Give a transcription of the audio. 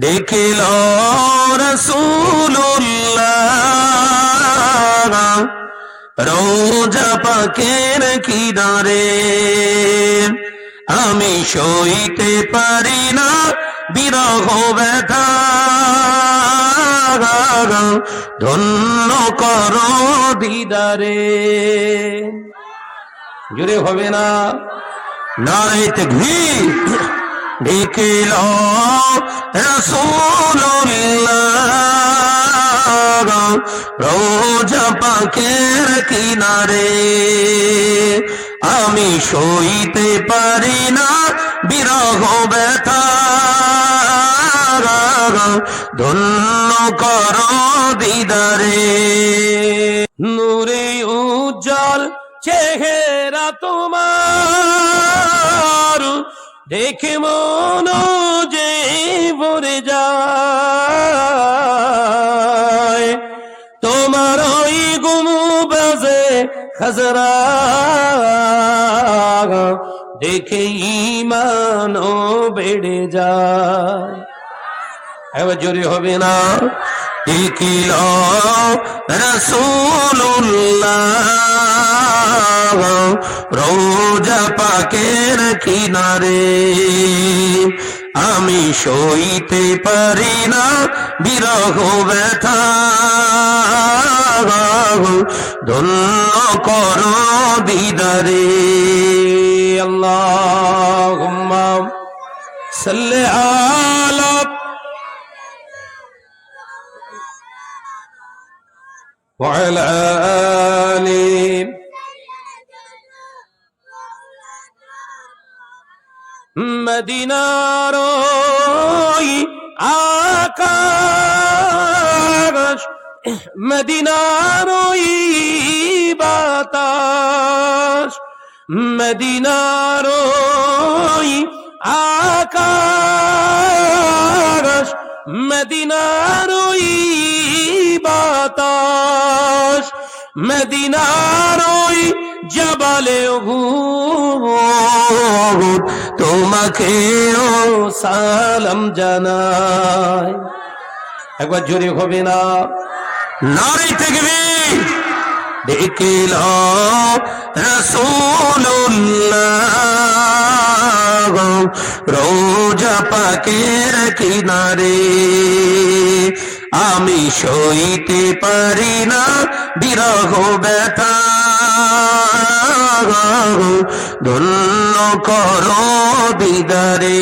দেখিল রসুল্লাহ রোজা পাকের কিনারে। আমি সইতে পারি না বিরহ ব্যথা। ধন্য কর দিদারে। জুড়ে হবে না। নাইতে ঘি দেখিল রসুল্লাহ রোজা পাকের কিনারে আমি সইতে পারি না বিরহ ব্যথা। ধন্য কর দিদারে। নূরে উজ্জ্বল চেহারা তোমার। দেখে মন যে ভরে যায়। তোমার ওই গুমু বাজে খজরা। দেখে ইমান বেড়ে যায়। এবার জোরে হবে না। দেখিল রসুল্লাহ রোজা পাকের কিনারে। আমি সইতে পারি না বিরহ ব্যথা। ধন্য কর দিদারে। আল্লাহ সাল্লে وعلى آله মদিনার ওই আকাশ মদিনার ওই বাতাস মদিনার ওই আকাশ মদিনার ওই বাতাস। মদিনার ওই জবালে তোমাকে ও সালাম জানাই। একবার জোরে হবে না? নারী থেকে রসুল্লাহ রোজা পাকের কিনারে আমি সইতে পারি না বিরহ ব্যথা। ধন্য কর দিদারে